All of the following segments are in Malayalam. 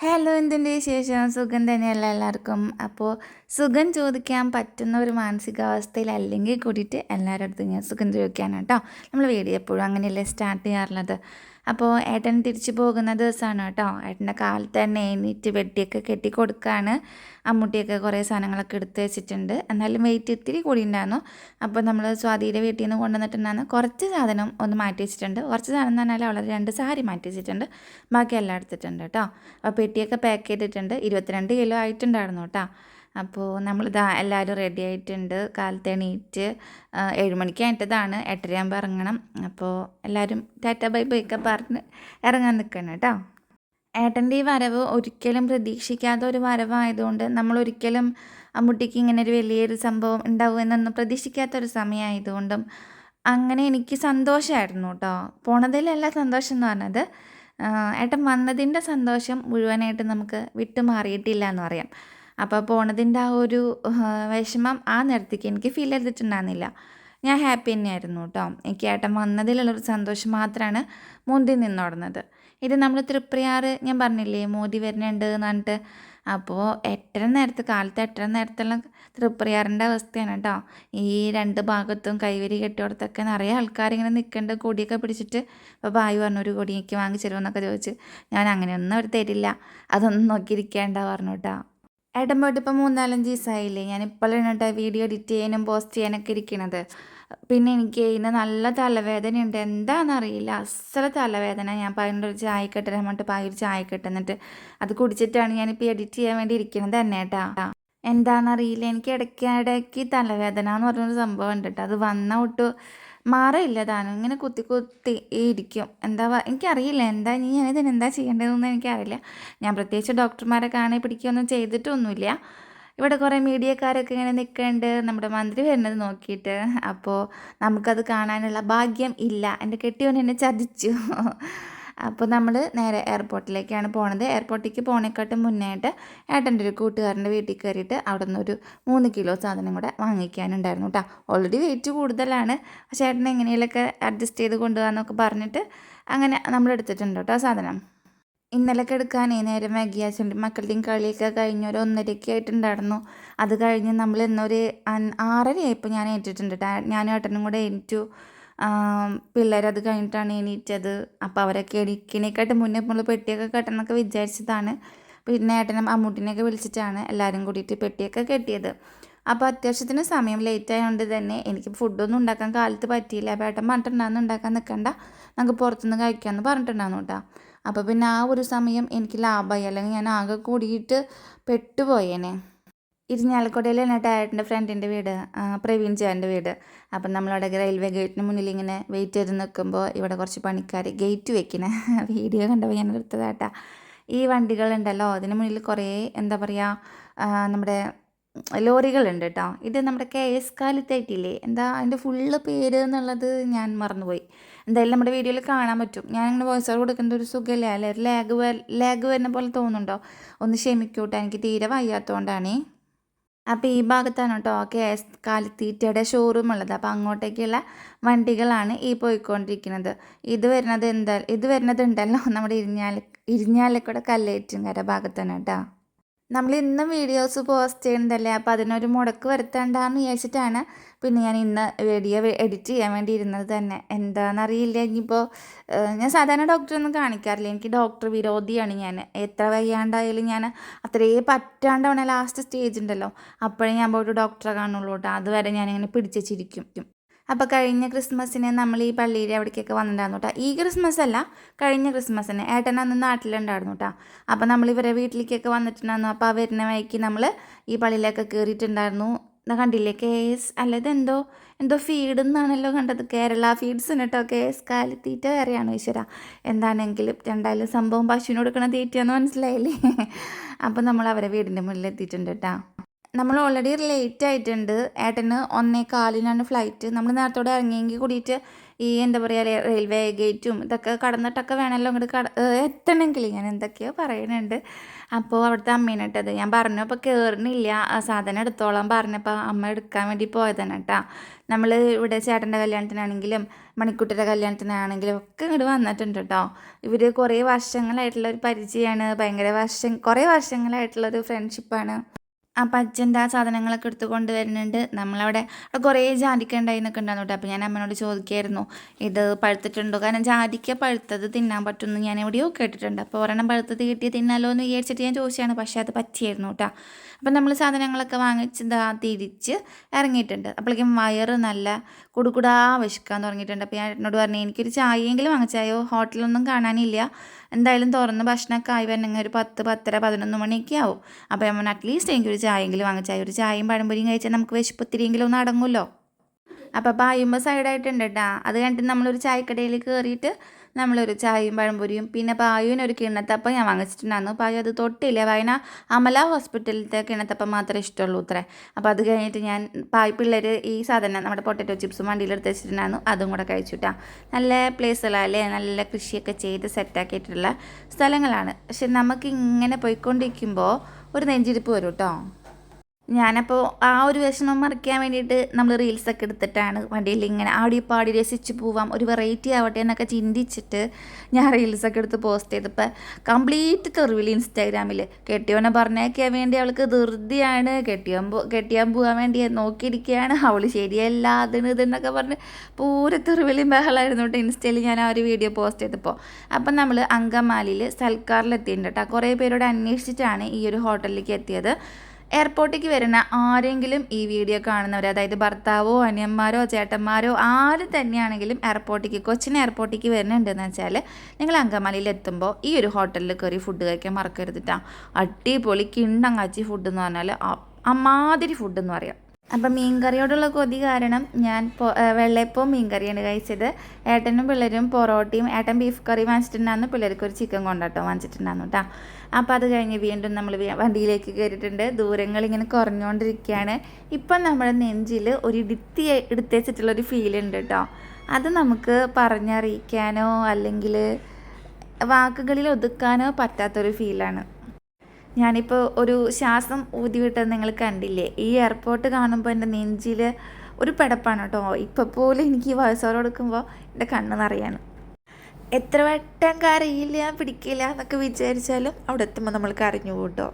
ഹലോ എന്തിന്റെ വിശേഷം? സുഖം തന്നെയല്ല എല്ലാവർക്കും. അപ്പോൾ സുഖം ചോദിക്കാൻ പറ്റുന്ന ഒരു മാനസികാവസ്ഥയിൽ അല്ലെങ്കിൽ കൂടിയിട്ട് എല്ലാവരുടെ അടുത്തും ഞാൻ സുഖം ചോദിക്കാനാണ് കേട്ടോ നമ്മൾ വീഡിയോ എപ്പോഴും അങ്ങനെയല്ലേ സ്റ്റാർട്ട് ചെയ്യാറുള്ളത്. അപ്പോൾ ഏട്ടൻ തിരിച്ചു പോകുന്ന ദിവസമാണ് കേട്ടോ. ഏട്ടന്റെ കാലത്ത് തന്നെ എണീറ്റ് വെട്ടിയൊക്കെ കെട്ടി കൊടുക്കുകയാണ് അമ്മൂട്ടിയൊക്കെ കുറേ സാധനങ്ങളൊക്കെ എടുത്ത് വെച്ചിട്ടുണ്ട്. എന്നാലും വെയിറ്റ് ഇത്തിരി കൂടി ഉണ്ടായിരുന്നു അപ്പോൾ നമ്മൾ സ്വാതിയുടെ വീട്ടിൽ നിന്ന് കൊണ്ടുവന്നിട്ടുണ്ടായിരുന്നു കുറച്ച് സാധനം ഒന്ന് മാറ്റി വെച്ചിട്ടുണ്ട്. കുറച്ച് സാധനം എന്ന് പറഞ്ഞാൽ അവളെ രണ്ട് സാരി മാറ്റി വെച്ചിട്ടുണ്ട്. ബാക്കി എല്ലാം എടുത്തിട്ടുണ്ട് കേട്ടോ. അപ്പോൾ പെട്ടിയൊക്കെ പാക്ക് ചെയ്തിട്ടുണ്ട്. ഇരുപത്തിരണ്ട് കിലോ ആയിട്ടുണ്ടായിരുന്നു കേട്ടോ. അപ്പോൾ നമ്മളിതാ എല്ലാവരും റെഡി ആയിട്ടുണ്ട്. കാലത്തെ എണീറ്റ് ഏഴുമണിക്ക് ആയിട്ടതാണ്. എട്ടരയാകുമ്പോൾ ഇറങ്ങണം. അപ്പോൾ എല്ലാവരും ടാറ്റ ബൈ ബൈ ഒക്കെ പറഞ്ഞ് ഇറങ്ങാൻ നിൽക്കണം കേട്ടോ. ഏട്ടന്റെ ഈ വരവ് ഒരിക്കലും പ്രതീക്ഷിക്കാത്ത ഒരു വരവായതുകൊണ്ട് നമ്മൾ ഒരിക്കലും അമ്മൂട്ടിക്ക് ഇങ്ങനെ ഒരു വലിയൊരു സംഭവം ഉണ്ടാവും എന്നൊന്നും പ്രതീക്ഷിക്കാത്ത ഒരു സമയമായതുകൊണ്ടും അങ്ങനെ എനിക്ക് സന്തോഷമായിരുന്നു കേട്ടോ. പോണതിലല്ല സന്തോഷം എന്ന് പറഞ്ഞത്. ഏട്ടൻ വന്നതിന്റെ സന്തോഷം മുഴുവനായിട്ട് നമുക്ക് വിട്ടുമാറിയിട്ടില്ല എന്ന് പറയാം. അപ്പോൾ പോണതിന്റെ ആ ഒരു വിഷമം ആ നേരത്തേക്ക് എനിക്ക് ഫീൽ ചെയ്തിട്ടുണ്ടായിരുന്നില്ല. ഞാൻ ഹാപ്പി തന്നെയായിരുന്നു കേട്ടോ എനിക്ക് ഏട്ടൻ വന്നതിലുള്ളൊരു സന്തോഷം മാത്രമാണ് മുന്തി നിന്നോടുന്നത്. ഇത് നമ്മൾ തൃപ്രയാറ് ഞാൻ പറഞ്ഞില്ലേ മോദി വരുന്നുണ്ട് എന്ന് പറഞ്ഞിട്ട്. അപ്പോൾ എട്ടര നേരത്തെ കാലത്ത് എട്ടര നേരത്തുള്ള തൃപ്രയാറിന്റെ അവസ്ഥയാണ് കേട്ടോ ഈ രണ്ട് ഭാഗത്തും കൈവരി കെട്ടിയോടത്തൊക്കെ നിറയെ ആൾക്കാരിങ്ങനെ നിൽക്കേണ്ട കൊടിയൊക്കെ പിടിച്ചിട്ട് അപ്പോൾ ബായ് പറഞ്ഞു ഒരു കൊടി എനിക്ക് വാങ്ങിച്ചു തരുമെന്നൊക്കെ ചോദിച്ച്. ഞാൻ അങ്ങനെയൊന്നും അവർ തരില്ല. അതൊന്നും നോക്കിയിരിക്കേണ്ട പറഞ്ഞു കേട്ടോ ഏട്ടൻ പോയിട്ട് ഇപ്പോൾ മൂന്നാലഞ്ച് ദിവസമായില്ലേ ഞാൻ ഇപ്പോഴാണ് കേട്ടോ വീഡിയോ എഡിറ്റ് ചെയ്യാനും പോസ്റ്റ് ചെയ്യാനൊക്കെ ഇരിക്കണത്. പിന്നെ എനിക്ക് ഇന്ന് നല്ല തലവേദന തലവേദനയുണ്ട്. എന്താണെന്നറിയില്ല അസല തലവേദന. ഞാൻ പതിനൊരു ചായ കെട്ടരാൻ പറഞ്ഞിട്ട് പായൊരു ചായ കെട്ടുന്നിട്ട് അത് കുടിച്ചിട്ടാണ് ഞാനിപ്പോൾ എഡിറ്റ് ചെയ്യാൻ വേണ്ടി ഇരിക്കണത് തന്നെ കേട്ടോ. എന്താണെന്നറിയില്ല എനിക്ക് ഇടയ്ക്ക് ഇടയ്ക്ക് തലവേദന എന്ന് പറഞ്ഞൊരു സംഭവം ഉണ്ട് കേട്ടോ. അത് വന്ന മാറില്ല താനും. ഇങ്ങനെ കുത്തി കുത്തി ഇരിക്കും. എന്താ എനിക്കറിയില്ല. എന്താ ഇനി ഞാനിതിന് എന്താ ചെയ്യേണ്ടതെന്ന് എനിക്കറിയില്ല. ഞാൻ പ്രത്യേകിച്ച് ഡോക്ടർമാരെ കാണി പിടിക്കുകയൊന്നും ചെയ്തിട്ടൊന്നുമില്ല. ഇവിടെ കുറേ മീഡിയക്കാരൊക്കെ ഇങ്ങനെ നിൽക്കുന്നുണ്ട് നമ്മുടെ മന്ത്രി വരുന്നത് നോക്കിയിട്ട്. അപ്പോൾ നമുക്കത് കാണാനുള്ള ഭാഗ്യം ഇല്ല. എന്റെ കെട്ടിയോൻ എന്നെ ചതിച്ചു. അപ്പോൾ നമ്മൾ നേരെ എയർപോർട്ടിലേക്കാണ് പോണത്. എയർപോർട്ടിലേക്ക് പോണേക്കാട്ടും മുന്നേയായിട്ട് ഏട്ടന്റെ ഒരു കൂട്ടുകാരന്റെ വീട്ടിൽ കയറിയിട്ട് അവിടെ നിന്ന് ഒരു മൂന്ന് കിലോ സാധനം കൂടെ വാങ്ങിക്കാനുണ്ടായിരുന്നു കേട്ടോ ഓൾറെഡി വെയിറ്റ് കൂടുതലാണ്. പക്ഷേ ഏട്ടൻ എങ്ങനെയൊക്കെ അഡ്ജസ്റ്റ് ചെയ്ത് കൊണ്ടുപോകാമെന്നൊക്കെ പറഞ്ഞിട്ട് അങ്ങനെ നമ്മൾ എടുത്തിട്ടുണ്ട് കേട്ടോ സാധനം. ഇന്നലെയൊക്കെ എടുക്കാനേ നേരം വൈകിയാച്ചുണ്ട് ചുണ്ടി മക്കളുടെയും കളിയൊക്കെ കഴിഞ്ഞ് ഒരു ഒന്നരയ്ക്ക് ആയിട്ടുണ്ടായിരുന്നു. അത് കഴിഞ്ഞ് നമ്മൾ ഇന്നൊരു ആറരയായപ്പോൾ ഞാൻ ഏറ്റിട്ടുണ്ട് ഞാൻ ഏട്ടനും കൂടെ എണീറ്റു പിള്ളേരത് കഴിഞ്ഞിട്ടാണ് എണീറ്റത്. അപ്പോൾ അവരൊക്കെ എണീക്കണേക്കാട്ട് മുന്നേ നമ്മൾ പെട്ടിയൊക്കെ കെട്ടണമെന്നൊക്കെ വിചാരിച്ചതാണ്. പിന്നെ ഏട്ടനും അമ്മൂട്ടിനെയൊക്കെ വിളിച്ചിട്ടാണ് എല്ലാവരും കൂടിയിട്ട് പെട്ടിയൊക്കെ കെട്ടിയത്. അപ്പോൾ അത്യാവശ്യത്തിന് സമയം ലേറ്റ് ആയതുകൊണ്ട് തന്നെ എനിക്ക് ഫുഡൊന്നും ഉണ്ടാക്കാൻ കാലത്ത് പറ്റിയില്ല. അപ്പോൾ ഏട്ടൻ പറഞ്ഞിട്ടുണ്ടാകുന്ന ഉണ്ടാക്കാൻ നിൽക്കണ്ട നമുക്ക് പുറത്തുനിന്ന് കഴിക്കാമെന്ന് പറഞ്ഞിട്ടുണ്ടായിരുന്നു കേട്ടോ. അപ്പോൾ പിന്നെ ആ ഒരു സമയം എനിക്ക് ലാഭമായി. അല്ലെങ്കിൽ ഞാൻ ആകെ കൂടിയിട്ട് പെട്ടുപോയേനെ. ഇരിഞ്ഞാലക്കുടയിലാണ് ഏട്ടന്റെ ഫ്രണ്ടിന്റെ വീട് പ്രവീൺ ചേട്ടന്റെ വീട്. അപ്പം നമ്മളവിടെ റെയിൽവേ ഗേറ്റിന് മുന്നിൽ ഇങ്ങനെ വെയിറ്റ് ചെയ്ത് നിൽക്കുമ്പോൾ ഇവിടെ കുറച്ച് പണിക്കാർ ഗേറ്റ് വെക്കണേ. വീഡിയോ കണ്ടപ്പോൾ ഞാൻ എടുത്തതാട്ടാ ഈ വണ്ടികളുണ്ടല്ലോ അതിന് മുന്നിൽ കുറേ എന്താ പറയുക നമ്മുടെ ലോറികളുണ്ട് കേട്ടോ. ഇത് നമ്മുടെ കെ എസ് കാലിത്തായിട്ടില്ലേ എന്താ അതിന്റെ ഫുള്ള് പേര് എന്നുള്ളത് ഞാൻ മറന്നുപോയി. എന്തായാലും നമ്മുടെ വീഡിയോയിൽ കാണാൻ പറ്റും. ഞാൻ ഇങ്ങനെ വോയിസ് ഓവർ കൊടുക്കേണ്ട ഒരു സുഖമില്ല അല്ലെ? ലാഗ് ലാഗ് വരുന്ന പോലെ തോന്നുന്നുണ്ടോ? ഒന്ന് ക്ഷമിക്കൂട്ടോ എനിക്ക് തീരെ വയ്യാത്തതുകൊണ്ടാണേ. അപ്പോൾ ഈ ഭാഗത്താണ് കേട്ടോ കെ എസ് കാലിത്തീറ്റയുടെ ഷോറൂം ഉള്ളത്. അപ്പോൾ അങ്ങോട്ടേക്കുള്ള വണ്ടികളാണ് ഈ പോയിക്കൊണ്ടിരിക്കുന്നത്. ഇത് വരുന്നത് എന്താ ഇത് വരുന്നത് ഉണ്ടല്ലോ നമ്മുടെ ഇരിഞ്ഞാല ഇരിഞ്ഞാലക്കൂടെ കല്ലേറ്റുംകര ഭാഗത്താണ് കേട്ടോ. നമ്മൾ ഇന്നും വീഡിയോസ് പോസ്റ്റ് ചെയ്യുന്നതല്ലേ അപ്പോൾ അതിനൊരു മുടക്ക് വരുത്തേണ്ടെന്ന് വിചാരിച്ചിട്ടാണ് പിന്നെ ഞാൻ ഇന്ന് വീഡിയോ എഡിറ്റ് ചെയ്യാൻ വേണ്ടി ഇരുന്നത് തന്നെ എന്താണെന്നറിയില്ല ഇനിയിപ്പോൾ ഞാൻ സാധാരണ ഡോക്ടറൊന്നും കാണിക്കാറില്ല. എനിക്ക് ഡോക്ടർ വിരോധിയാണ് ഞാൻ. എത്ര വയ്യാണ്ടായാലും ഞാൻ അത്രേ പറ്റാണ്ടാവണ ലാസ്റ്റ് സ്റ്റേജ് ഉണ്ടല്ലോ. അപ്പോഴേ ഞാൻ പോയിട്ട് ഡോക്ടറെ കാണുള്ളൂ കേട്ടോ. അതുവരെ ഞാനിങ്ങനെ പിടിച്ചിരിക്കും അപ്പോൾ കഴിഞ്ഞ ക്രിസ്മസിന് നമ്മൾ ഈ പള്ളിയിൽ അവിടേക്കൊക്കെ വന്നിട്ടുണ്ടായിരുന്നു കേട്ടോ. ഈ ക്രിസ്മസ് അല്ല കഴിഞ്ഞ ക്രിസ്മസിന് ഏട്ടൻ അന്ന് നാട്ടിലുണ്ടായിരുന്നു കേട്ടോ. അപ്പോൾ നമ്മൾ ഇവരെ വീട്ടിലേക്കൊക്കെ വന്നിട്ടുണ്ടായിരുന്നു. അപ്പോൾ ആ വഴിക്ക് നമ്മൾ ഈ പള്ളിയിലൊക്കെ കയറിയിട്ടുണ്ടായിരുന്നു കണ്ടില്ലേ കെ എസ് അല്ല ഇതെന്തോ എന്തോ ഫീഡ് എന്നാണല്ലോ കണ്ടത്. കേരള ഫീഡ്സ് കേട്ടോ കെ എസ് കാലിത്തീറ്റ വേറെയാണ് ഈശ്വര. എന്താണെങ്കിലും രണ്ടായാലും സംഭവം പശുവിന് കൊടുക്കണ തീറ്റയെന്ന് മനസ്സിലായില്ലേ? അപ്പോൾ നമ്മൾ അവരെ വീടിന്റെ മുന്നിൽ എത്തിയിട്ടുണ്ട് കേട്ടോ നമ്മൾ ഓൾറെഡി ലേറ്റ് ആയിട്ടുണ്ട്. ഏട്ടന് ഒന്നേ കാലിനാണ് ഫ്ലൈറ്റ് നമ്മൾ നേരത്തോടെ ഇറങ്ങിയെങ്കിൽ കൂടിയിട്ട് ഈ എന്താ പറയുക റെയിൽവേ ഗേറ്റും ഇതൊക്കെ കടന്നിട്ടൊക്കെ വേണമല്ലോ ഇങ്ങോട്ട് കട എത്തണമെങ്കിൽ ഞാൻ എന്തൊക്കെയോ പറയുന്നുണ്ട് അപ്പോൾ അവിടുത്തെ അമ്മേനെട്ടത് ഞാൻ പറഞ്ഞു അപ്പോൾ കയറുന്നില്ല സാധനം എടുത്തോളാം. പറഞ്ഞപ്പോൾ അമ്മ എടുക്കാൻ വേണ്ടി പോയതാണ് കേട്ടോ. നമ്മൾ ഇവിടെ ചേട്ടന്റെ കല്യാണത്തിനാണെങ്കിലും മണിക്കുട്ടിയുടെ കല്യാണത്തിനാണെങ്കിലും ഒക്കെ ഇങ്ങോട്ട് വന്നിട്ടുണ്ട് കേട്ടോ. ഇവർ കുറേ വർഷങ്ങളായിട്ടുള്ള ഒരു പരിചയമാണ് ഭയങ്കര വർഷം കുറേ വർഷങ്ങളായിട്ടുള്ള ഒരു ഫ്രണ്ട്ഷിപ്പാണ് അപ്പം അച്ഛന്റെ ആ സാധനങ്ങളൊക്കെ എടുത്ത് കൊണ്ട് വരുന്നുണ്ട് നമ്മളവിടെ അവിടെ കുറേ ജാതിക്ക ഉണ്ടായിരുന്നൊക്കെ ഉണ്ടായിരുന്നു കേട്ടോ. അപ്പോൾ ഞാൻ അമ്മനോട് ചോദിക്കായിരുന്നു ഇത് പഴുത്തിട്ടുണ്ടോ? കാരണം ജാതിക്ക പഴുത്തത് തിന്നാൻ പറ്റുമെന്ന് ഞാൻ എവിടെയോ കേട്ടിട്ടുണ്ട്. അപ്പോൾ ഒരെണ്ണം പഴുത്തത് കിട്ടിയ തിന്നാലോ എന്ന് വിചാരിച്ചിട്ട് ഞാൻ ചോദിച്ചാണ് പക്ഷേ അത് പറ്റിയായിരുന്നു കേട്ടോ. അപ്പം നമ്മൾ സാധനങ്ങളൊക്കെ വാങ്ങിച്ച് ഇതാ തിരിച്ച് ഇറങ്ങിയിട്ടുണ്ട്. അപ്പോഴേക്കും വയറ് നല്ല കുടുകുടാ വിശക്കാൻ തുടങ്ങിയിട്ടുണ്ട് അപ്പോൾ ഞാൻ എന്നോട് പറഞ്ഞു എനിക്കൊരു ചായയെങ്കിലും വാങ്ങിച്ചായോ? ഹോട്ടലൊന്നും കാണാനില്ല. എന്തായാലും തുറന്ന് ഭക്ഷണമൊക്കെ ആയി വരണമെങ്കിൽ ഒരു പത്ത് പത്തര പതിനൊന്ന് മണിയൊക്കെ ആവും. അപ്പോൾ നമ്മൾ അറ്റ്ലീസ്റ്റ് എനിക്കൊരു ചായയെങ്കിലും വാങ്ങിച്ചാൽ ഒരു ചായയും പഴംപൊരിയും കഴിച്ചാൽ നമുക്ക് വിശപ്പ് ഒത്തിരിയെങ്കിലും ഒന്ന് അടങ്ങുമല്ലോ. അപ്പോൾ പായുമ്പോൾ സൈഡായിട്ടുണ്ട് കേട്ടോ അത് കഴിഞ്ഞിട്ട് നമ്മളൊരു ചായക്കടയിൽ കയറിയിട്ട് നമ്മളൊരു ചായയും പഴംപൊരിയും പിന്നെ പായുവിനൊരു കിണ്ണത്തപ്പം ഞാൻ വാങ്ങിച്ചിട്ടുണ്ടായിരുന്നു. പായു അത് തൊട്ടില്ല? വയന അമല ഹോസ്പിറ്റലിലത്തെ കിണ്ണത്തപ്പം മാത്രമേ ഇഷ്ടമുള്ളൂ അത്രേ. അപ്പോൾ അത് കഴിഞ്ഞിട്ട് ഞാൻ പായ് പിള്ളേർ ഈ സാധനം നമ്മുടെ പൊട്ടറ്റോ ചിപ്സും വണ്ടിയിൽ എടുത്ത് വെച്ചിട്ടുണ്ടായിരുന്നു. അതും കൂടെ കഴിച്ചുട്ടാ. നല്ല പ്ലേസുകളല്ലേ നല്ല കൃഷിയൊക്കെ ചെയ്ത് സെറ്റാക്കിയിട്ടുള്ള സ്ഥലങ്ങളാണ്. പക്ഷെ നമുക്ക് ഇങ്ങനെ പോയിക്കൊണ്ടിരിക്കുമ്പോൾ ഒരു നെഞ്ചിരിപ്പ് വരും കേട്ടോ ഞാനപ്പോൾ ആ ഒരു വിഷമം മറിക്കാൻ വേണ്ടിയിട്ട് നമ്മൾ റീൽസൊക്കെ എടുത്തിട്ടാണ് വണ്ടിയിൽ ഇങ്ങനെ ആടി പാടി രസിച്ച് പോവാം ഒരു വെറൈറ്റി ആവട്ടെ എന്നൊക്കെ ചിന്തിച്ചിട്ട് ഞാൻ റീൽസൊക്കെ എടുത്ത് പോസ്റ്റ് ചെയ്തപ്പോൾ കംപ്ലീറ്റ് തെറിവിൽ ഇൻസ്റ്റാഗ്രാമിൽ കെട്ടിയോനെ പറഞ്ഞേക്കാൻ വേണ്ടി അവൾക്ക് ധൃതിയാണ്. കെട്ടിയാൻ പോ കെട്ടിയാൻ പോകാൻ വേണ്ടി നോക്കിയിരിക്കുകയാണ്. അവൾ ശരിയല്ല അതിന് ഇതെന്നൊക്കെ പറഞ്ഞ് പൂരെ തെറിവിലും ബഹളമായിരുന്നു കേട്ടോ ഇൻസ്റ്റയിൽ ഞാൻ ആ ഒരു വീഡിയോ പോസ്റ്റ് ചെയ്തപ്പോൾ അപ്പം നമ്മൾ അങ്കമാലിയിൽ സൽക്കാറിലെത്തിയിട്ടുണ്ട് കേട്ടോ കുറേ പേരോട് അന്വേഷിച്ചിട്ടാണ് ഈ ഒരു ഹോട്ടലിലേക്ക് എത്തിയത്. എയർപോർട്ടിലേക്ക് വരുന്ന ആരെങ്കിലും ഈ വീഡിയോ കാണുന്നവർ അതായത് ഭർത്താവോ അനിയന്മാരോ ചേട്ടന്മാരോ ആര് തന്നെയാണെങ്കിലും എയർപോർട്ടിലേക്ക് കൊച്ചിൻ എയർപോർട്ടിലേക്ക് വരുന്നുണ്ടെന്ന് വെച്ചാൽ നിങ്ങൾ അങ്കമാലിയിൽ എത്തുമ്പോൾ ഈ ഒരു ഹോട്ടലിൽ കയറി ഫുഡ് കഴിക്കാൻ മറക്കരുതിട്ടാ അടിപൊളി കിണ്ടങ്ങാച്ചി ഫുഡ് എന്ന് പറഞ്ഞാൽ അമാതിരി ഫുഡ് എന്ന് പറയാം. അപ്പം മീൻകറിയോടുള്ള കൊതി കാരണം ഞാൻ വെള്ളയപ്പവും മീൻകറിയാണ് കഴിച്ചത്. ഏട്ടനും പിള്ളേരും പൊറോട്ടയും ഏട്ടൻ ബീഫ് കറി വാങ്ങിച്ചിട്ടുണ്ടായിരുന്നു. പിള്ളേർക്ക് ഒരു ചിക്കൻ കൊണ്ടാട്ടോ വാങ്ങിച്ചിട്ടുണ്ടായിരുന്നു കേട്ടോ അപ്പോൾ അത് കഴിഞ്ഞ് വീണ്ടും നമ്മൾ വണ്ടിയിലേക്ക് കയറിയിട്ടുണ്ട് ദൂരങ്ങൾ ഇങ്ങനെ കുറഞ്ഞുകൊണ്ടിരിക്കുകയാണ് ഇപ്പം നമ്മുടെ നെഞ്ചിൽ ഒരു ഇടുത്തി എടുത്തേച്ചിട്ടുള്ളൊരു ഫീൽ ഉണ്ട് കേട്ടോ അത് നമുക്ക് പറഞ്ഞറിയിക്കാനോ അല്ലെങ്കിൽ വാക്കുകളിൽ ഒതുക്കാനോ പറ്റാത്തൊരു ഫീലാണ് ഞാനിപ്പോൾ ഒരു ശ്വാസം ഊതി വിട്ടത് നിങ്ങൾ കണ്ടില്ലേ? ഈ എയർപോർട്ട് കാണുമ്പോൾ എന്റെ നെഞ്ചിൽ ഒരു പെടപ്പാണ് കേട്ടോ ഇപ്പോൾ പോലും എനിക്ക് ഈ വയസ്സോറ് കൊടുക്കുമ്പോൾ എന്റെ കണ്ണ് നിറയാണ്. എത്ര വട്ടം കറിയില്ല പിടിക്കില്ല എന്നൊക്കെ വിചാരിച്ചാലും അവിടെ എത്തുമ്പോൾ നമ്മൾ കറിഞ്ഞു കൂട്ടോ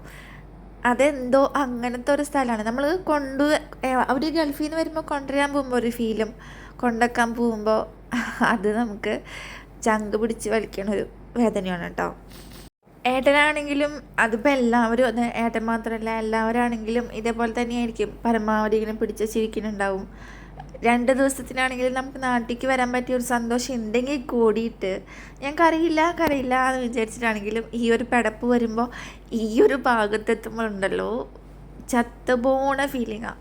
അതെന്തോ അങ്ങനത്തെ ഒരു സ്ഥലമാണ് നമ്മൾ കൊണ്ടു അവർ ഗൾഫിൽ നിന്ന് വരുമ്പോൾ കൊണ്ടുവരാൻ പോകുമ്പോൾ ഒരു ഫീലും കൊണ്ടക്കാൻ പോകുമ്പോൾ അത് നമുക്ക് ചങ്ക് പിടിച്ച് വലിക്കണ ഒരു വേദനയാണ് കേട്ടോ ഏട്ടനാണെങ്കിലും അതിപ്പോൾ എല്ലാവരും ഏട്ടൻ മാത്രമല്ല എല്ലാവരാണെങ്കിലും ഇതേപോലെ തന്നെയായിരിക്കും പരമാവധി ഇങ്ങനെ പിടിച്ച് ചിരിക്കുന്നുണ്ടാവും. രണ്ട് ദിവസത്തിനാണെങ്കിൽ നമുക്ക് നാട്ടിലേക്ക് വരാൻ പറ്റിയ ഒരു സന്തോഷം ഉണ്ടെങ്കിൽ കൂടിയിട്ട്. ഞാൻ കറിയില്ല കറിയില്ല എന്ന് വിചാരിച്ചിട്ടാണെങ്കിലും ഈ ഒരു പടപ്പ് വരുമ്പോൾ ഈ ഒരു ഭാഗത്തെത്തുമ്പോൾ ഉണ്ടല്ലോ ചത്തുപോണ ഫീലിങ്ങാണ്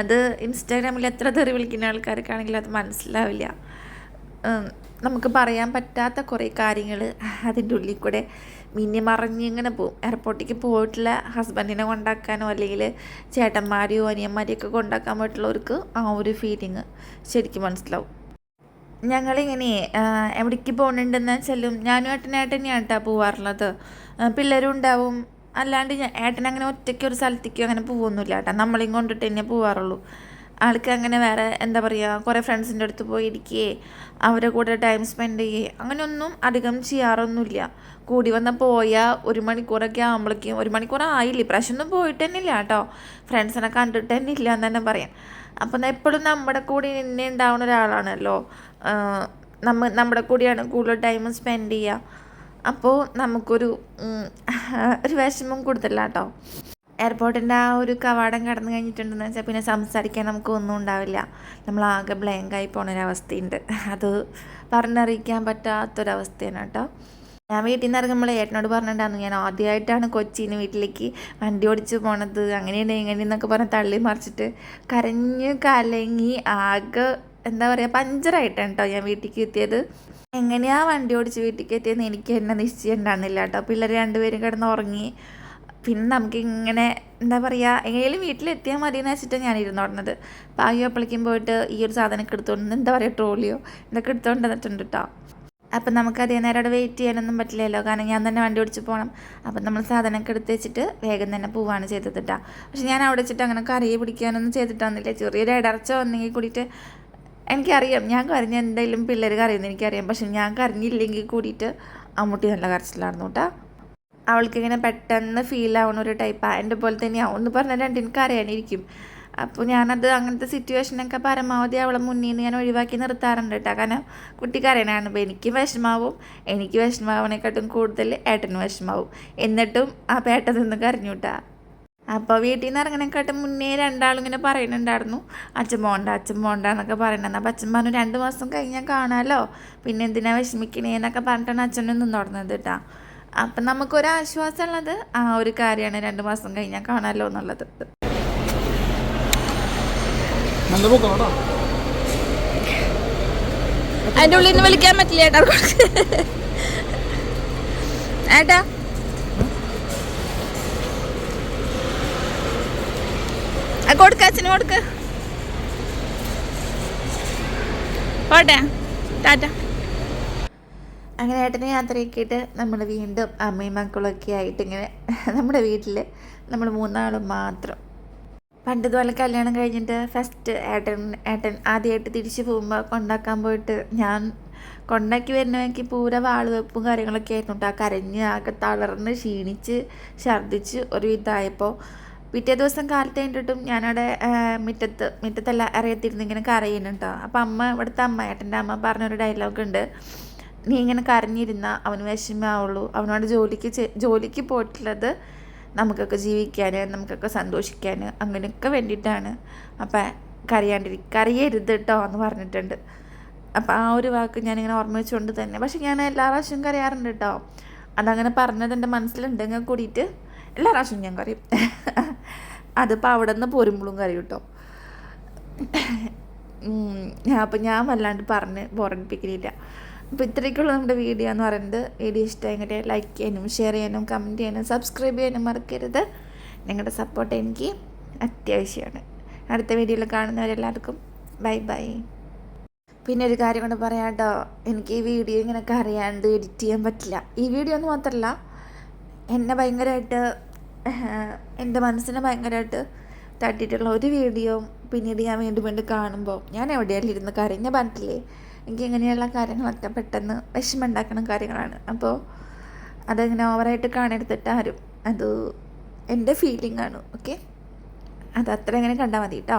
അത് ഇൻസ്റ്റാഗ്രാമിൽ എത്ര തെറി വിളിക്കുന്ന ആൾക്കാർക്കാണെങ്കിലും അത് മനസ്സിലാവില്ല. നമുക്ക് പറയാൻ പറ്റാത്ത കുറേ കാര്യങ്ങൾ അതിന്റെ ഉള്ളിൽ കൂടെ മിന്നി മറിഞ്ഞ് ഇങ്ങനെ പോവും എയർപോർട്ടിലേക്ക് പോയിട്ടുള്ള ഹസ്ബൻഡിനെ കൊണ്ടാക്കാനോ അല്ലെങ്കിൽ ചേട്ടന്മാരെയോ അനിയന്മാരെയോ ഒക്കെ കൊണ്ടാക്കാൻ പോയിട്ടുള്ളവർക്ക് ആ ഒരു ഫീലിങ് ശരിക്കും മനസ്സിലാവും. ഞങ്ങളിങ്ങനെ എവിടേക്ക് പോകുന്നുണ്ടെന്ന് വെച്ചാലും ഞാനും ഏട്ടനായിട്ട് തന്നെയാണ് കേട്ടോ പോവാറുള്ളത്. പിള്ളേരും ഉണ്ടാവും. അല്ലാണ്ട് ഞാൻ ഏട്ടൻ അങ്ങനെ ഒറ്റയ്ക്ക് ഒരു സ്ഥലത്തേക്കോ അങ്ങനെ പോകുന്നില്ല ഏട്ടാ നമ്മളെയും കൊണ്ടിട്ട് തന്നെ പോവാറുള്ളൂ. ആൾക്ക് അങ്ങനെ വേറെ എന്താ പറയുക കുറേ ഫ്രണ്ട്സിന്റെ അടുത്ത് പോയി ഇരിക്കുകയെ അവരെ കൂടെ ടൈം സ്പെൻഡ് ചെയ്യേ അങ്ങനെയൊന്നും അധികം ചെയ്യാറൊന്നുമില്ല. കൂടി വന്ന പോയാൽ ഒരു മണിക്കൂറൊക്കെ ആകുമ്പോഴേക്കും ഒരു മണിക്കൂർ ആയില്ല ഇപ്രാവശ്യം ഒന്നും പോയിട്ട് തന്നെ ഇല്ല കേട്ടോ. ഫ്രണ്ട്സിനെ കണ്ടിട്ട് തന്നെ ഇല്ല എന്ന് തന്നെ പറയാം. അപ്പം എപ്പോഴും നമ്മുടെ കൂടെ നിന്നെ ഉണ്ടാവുന്ന ഒരാളാണല്ലോ. നമ്മ നമ്മുടെ കൂടെയാണ് കൂടുതൽ ടൈം സ്പെൻഡ് ചെയ്യുക അപ്പോൾ നമുക്കൊരു ഒരു വിഷമം കൂടുതലാണ് കേട്ടോ എയർപോർട്ടിന്റെ ആ ഒരു കവാടം കടന്നു കഴിഞ്ഞിട്ടുണ്ടെന്ന് വെച്ചാൽ പിന്നെ സംസാരിക്കാൻ നമുക്ക് ഒന്നും ഉണ്ടാവില്ല. നമ്മൾ ആകെ ബ്ലാങ്കായി പോണൊരവസ്ഥയുണ്ട് അത് പറഞ്ഞറിയിക്കാൻ പറ്റാത്തൊരവസ്ഥയാണ് കേട്ടോ. ഞാൻ വീട്ടിൽ നിന്ന് ഇറങ്ങുമ്പോൾ ഏട്ടനോട് പറഞ്ഞിട്ടുണ്ടായിരുന്നു ഞാൻ ആദ്യമായിട്ടാണ് കൊച്ചിന് വീട്ടിലേക്ക് വണ്ടി ഓടിച്ച് പോണത്. അങ്ങനെയാണ് എങ്ങനെയെന്നൊക്കെ പറഞ്ഞ് തള്ളി മറിച്ചിട്ട് കരഞ്ഞ് കലങ്ങി ആകെ എന്താ പറയുക പഞ്ചറായിട്ടാണ് കേട്ടോ ഞാൻ വീട്ടിലേക്ക് എത്തിയത്. എങ്ങനെയാണ് വണ്ടി ഓടിച്ച് വീട്ടിലേക്ക് എത്തിയതെന്ന് എനിക്ക് എന്നെ നിശ്ചയം ഉണ്ടായിരുന്നില്ല കേട്ടോ. പിള്ളേർ രണ്ടുപേരും കിടന്ന് ഉറങ്ങി. പിന്നെ നമുക്ക് ഇങ്ങനെ എന്താ പറയുക എങ്ങനെയും വീട്ടിലെത്തിയാൽ മതി എന്ന് വെച്ചിട്ട് ഞാൻ ഇരുന്നോടുന്നത് പായോ അപ്പളിക്കും പോയിട്ട് ഈ ഒരു സാധനമൊക്കെ എടുത്തോണ്ട് എന്താ പറയുക ട്രോളിയോ ഇതൊക്കെ എടുത്തോണ്ട് വന്നിട്ടുണ്ട് കേട്ടോ അപ്പം നമുക്ക് അതേ നേരം അവിടെ വെയിറ്റ് ചെയ്യാനൊന്നും പറ്റില്ലല്ലോ. കാരണം ഞാൻ തന്നെ വണ്ടി ഓടിച്ച് പോകണം അപ്പം നമ്മൾ സാധനമൊക്കെ എടുത്ത് വെച്ചിട്ട് വേഗം തന്നെ പോവാണ് ചെയ്തത് കേട്ടോ പക്ഷെ ഞാൻ അവിടെ വെച്ചിട്ട് അങ്ങനെ കറിയെ പിടിക്കാനൊന്നും ചെയ്തിട്ടാന്നില്ല ചെറിയൊരു ഇടർച്ച വന്നെങ്കിൽ കൂടിയിട്ട് എനിക്കറിയാം. ഞാൻ കരഞ്ഞ എന്തായാലും പിള്ളേർ കരയുന്നത് എനിക്കറിയാം. പക്ഷെ ഞാൻ കരഞ്ഞില്ലെങ്കിൽ കൂടിയിട്ട് അമ്മൂട്ടി നല്ല കരച്ചിലായിരുന്നു കേട്ടോ അവൾക്ക് ഇങ്ങനെ പെട്ടെന്ന് ഫീൽ ആവുന്ന ഒരു ടൈപ്പാണ് എന്റെ പോലെ തന്നെയാവും എന്ന് പറഞ്ഞാൽ രണ്ടിനും കരയാനിരിക്കും അപ്പോൾ ഞാനത് അങ്ങനത്തെ സിറ്റുവേഷനൊക്കെ പരമാവധി അവളെ മുന്നിൽ നിന്ന് ഞാൻ ഒഴിവാക്കി നിർത്താറുണ്ട് കേട്ടോ കാരണം കുട്ടി കരയണാണ് എനിക്ക് വിഷമാവും. എനിക്ക് വിഷമാവണേക്കാട്ടും കൂടുതൽ ഏട്ടന് വിഷമാവും. എന്നിട്ടും ആ പേട്ട നിന്ന് കരഞ്ഞു കേട്ടാ അപ്പോൾ വീട്ടിൽ നിന്ന് ഇറങ്ങണേക്കാട്ടും മുന്നേ രണ്ടാളും ഇങ്ങനെ പറയുന്നുണ്ടായിരുന്നു. അച്ഛൻ പോണ്ട അച്ഛൻ പോണ്ട എന്നൊക്കെ പറയണ്ടെന്ന് അപ്പം അച്ഛൻ പറഞ്ഞു രണ്ട് മാസം കഴിഞ്ഞാൽ കാണാമല്ലോ പിന്നെ എന്തിനാ വിഷമിക്കണേ എന്നൊക്കെ പറഞ്ഞിട്ടാണ് അച്ഛനും നിന്നോടുന്നത് കേട്ടോ അപ്പം നമുക്കൊരാശ്വാസമുള്ളത് ആ ഒരു കാര്യമാണ് രണ്ട് മാസം കഴിഞ്ഞാൽ കാണാലോ എന്നുള്ളത്. അതിന്റെ ഉള്ളിൽ നിന്ന് വിളിക്കാൻ പറ്റില്ല ഏട്ടാ ഏട്ടാ. കൊടുക്ക അച്ഛന് കൊടുക്ക്. പോട്ടെ. ടാറ്റ. അങ്ങനെ ഏട്ടനെ യാത്രയൊക്കെയിട്ട് നമ്മൾ വീണ്ടും അമ്മയും മക്കളൊക്കെ ആയിട്ട് ഇങ്ങനെ നമ്മുടെ വീട്ടിൽ നമ്മൾ മൂന്നാളും മാത്രം. പണ്ട് ഇതുപോലെ കല്യാണം കഴിഞ്ഞിട്ട് ഫസ്റ്റ് ഏട്ടൻ ഏട്ടൻ ആദ്യമായിട്ട് തിരിച്ചു പോകുമ്പോൾ കൊണ്ടാക്കാൻ പോയിട്ട് ഞാൻ കൊണ്ടാക്കി വരുന്നവയ്ക്ക് പൂര വാളുവെപ്പും കാര്യങ്ങളൊക്കെ ആയിരുന്നു കേട്ടോ. കരഞ്ഞ് ആകെ തളർന്ന് ക്ഷീണിച്ച് ഛർദ്ദിച്ച് ഒരു വിധമായപ്പോൾ പിറ്റേ ദിവസം കാലത്ത് കഴിഞ്ഞിട്ടും ഞാനവിടെ മുറ്റത്ത് മുറ്റത്തല്ല അറിയത്തിരുന്ന് ഇങ്ങനെ കരയുന്നുണ്ടോ അപ്പം അമ്മ ഇവിടുത്തെ അമ്മ ഏട്ടന്റെ അമ്മ പറഞ്ഞൊരു ഡയലോഗ് ഉണ്ട്. നീ ഇങ്ങനെ കരഞ്ഞിരുന്ന അവന് വിഷമാവുള്ളൂ അവനോട് ജോലിക്ക് ജോലിക്ക് പോയിട്ടുള്ളത് നമുക്കൊക്കെ ജീവിക്കാൻ നമുക്കൊക്കെ സന്തോഷിക്കാൻ അങ്ങനെയൊക്കെ വേണ്ടിയിട്ടാണ്. അപ്പം കരയാണ്ടിരി കരയരുത് കേട്ടോ എന്ന് പറഞ്ഞിട്ടുണ്ട്. അപ്പം ആ ഒരു വാക്ക് ഞാനിങ്ങനെ ഓർമ്മ വെച്ചുകൊണ്ട് തന്നെ. പക്ഷെ ഞാൻ എല്ലാ പ്രാവശ്യവും കരയാറുണ്ട് കേട്ടോ അതങ്ങനെ പറഞ്ഞത് എന്റെ മനസ്സിലുണ്ടെങ്കിൽ കൂടിയിട്ട് എല്ലാ പ്രാവശ്യവും ഞാൻ കരയും. അതിപ്പോൾ അവിടെ നിന്ന് പോരുമ്പോഴും കരയും കേട്ടോ അപ്പം ഞാൻ വല്ലാണ്ട് പറഞ്ഞ് ബോറടിപ്പിക്കലില്ല. അപ്പോൾ ഇത്രയ്ക്കുള്ള നമ്മുടെ വീഡിയോ എന്ന് പറയുന്നത് വീഡിയോ ഇഷ്ടമെങ്കിൽ ലൈക്ക് ചെയ്യാനും ഷെയർ ചെയ്യാനും കമന്റ് ചെയ്യാനും സബ്സ്ക്രൈബ് ചെയ്യാനും മറക്കരുത്. നിങ്ങളുടെ സപ്പോർട്ട് എനിക്ക് അത്യാവശ്യമാണ്. അടുത്ത വീഡിയോയിൽ കാണുന്നവരെല്ലാവർക്കും ബൈ ബൈ പിന്നെ ഒരു കാര്യം കൊണ്ട് പറയാം കേട്ടോ. എനിക്ക് ഈ വീഡിയോ ഇങ്ങനെ അറിയാണ്ട് എഡിറ്റ് ചെയ്യാൻ പറ്റില്ല. ഈ വീഡിയോ ഒന്നും മാത്രമല്ല എന്നെ ഭയങ്കരമായിട്ട് എന്റെ മനസ്സിനെ ഭയങ്കരമായിട്ട് തട്ടിയിട്ടുള്ള ഒരു വീഡിയോ പിന്നീട് ഞാൻ വീണ്ടും വീണ്ടും കാണുമ്പോൾ ഞാൻ എവിടെയെങ്കിലും ഇരുന്ന് കരഞ്ഞ പറഞ്ഞിട്ടില്ലേ എനിക്ക് ഇങ്ങനെയുള്ള കാര്യങ്ങളൊക്കെ പെട്ടെന്ന് വിഷമമുണ്ടാക്കുന്ന കാര്യങ്ങളാണ്. അപ്പോൾ അതങ്ങനെ ഓവറായിട്ട് കാണരുത്തിട്ട് ആരും അത് എന്റെ ഫീലിംഗ് ആണ്. ഓക്കെ അത് അത്ര ഇങ്ങനെ കണ്ടാൽ മതി കേട്ടോ